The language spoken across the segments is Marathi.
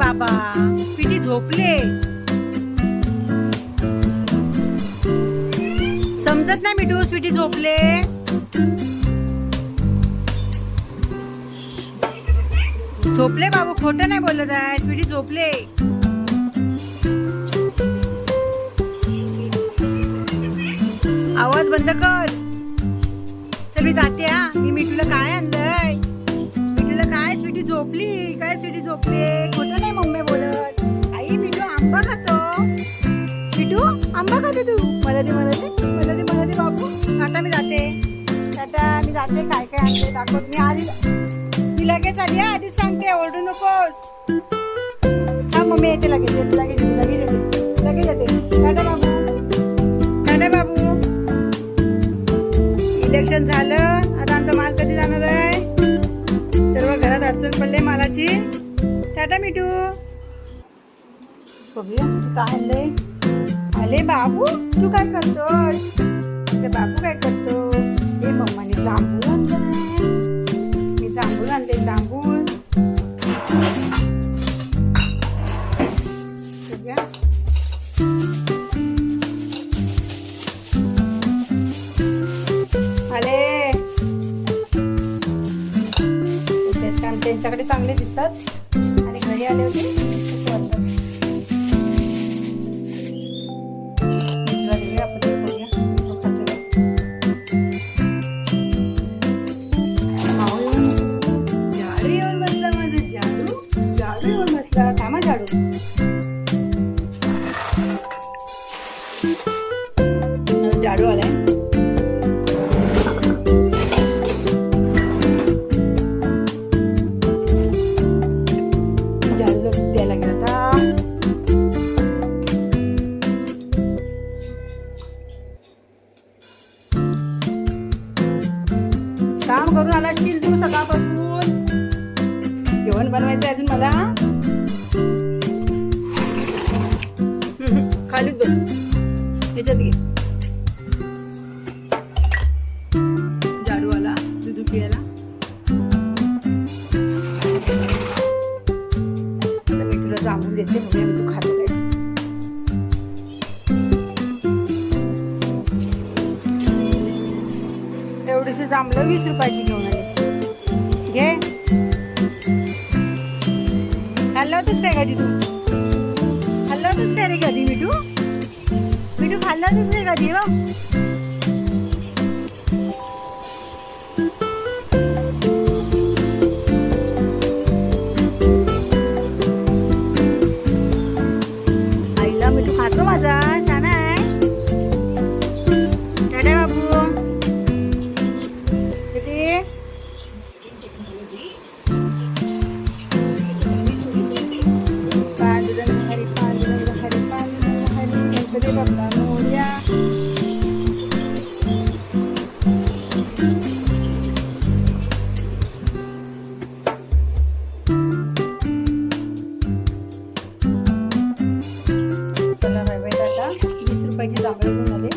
बाबा. किती झोपले? समजत नाही मिठू स्वीटी झोपले. झोपले बाबू खोटं नाही बोलत आहे. स्वीटी झोपले. आवाज बंद कर. चल मी जाते हा. मी मिठूला काय आणलंय? झोपली? काय सिडी झोपली? खोटं नाही मम्मी बोलत. आई मिठू आंबा खातो. मिठू आंबा खाते तू? मला दे मला दे मला दे मला दे बाबू. आता मी जाते. आता मी जाते काय काय आणते दाखवत मी आली मी लगेच आली आधीच सांगते ओरडू नकोस. हा मम्मी येते लगेच येते लगेच येते लगेच येते. अडचण पडले मालाची. टाटा मिठू. बघूया काय आले बाबू तू काय करतोस? ते बाबू काय करतो हे मम्माने जांभूळ. आणलंय मी जांभूळ आणले जांभूळ. बघूया. त्यांच्याकडे चांगले दिसतात. आणि घरी आले होते काम करून आला असशील तू सकाळपासून. जेवण बनवायचं आहे अजून मला. खाली खालीच बस. ह्याच्यात घे. झाडू आला दूध पियाला मी तुला जामून देते म्हणजे तू खातो. एवढीशी जांभळं वीस रुपयाची घेऊन आली. घे. खाल्लं होतंस काय कधी तू? खाल्लं होतंस काय रे कधी मिठू? मिठू खाल्लं होतंस काय कधी बा चला बाय आता. वीस रुपयाची जांभळं घेऊन आले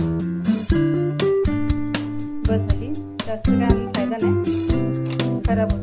बस झाली. जास्त काय फायदा नाही. खराब होतात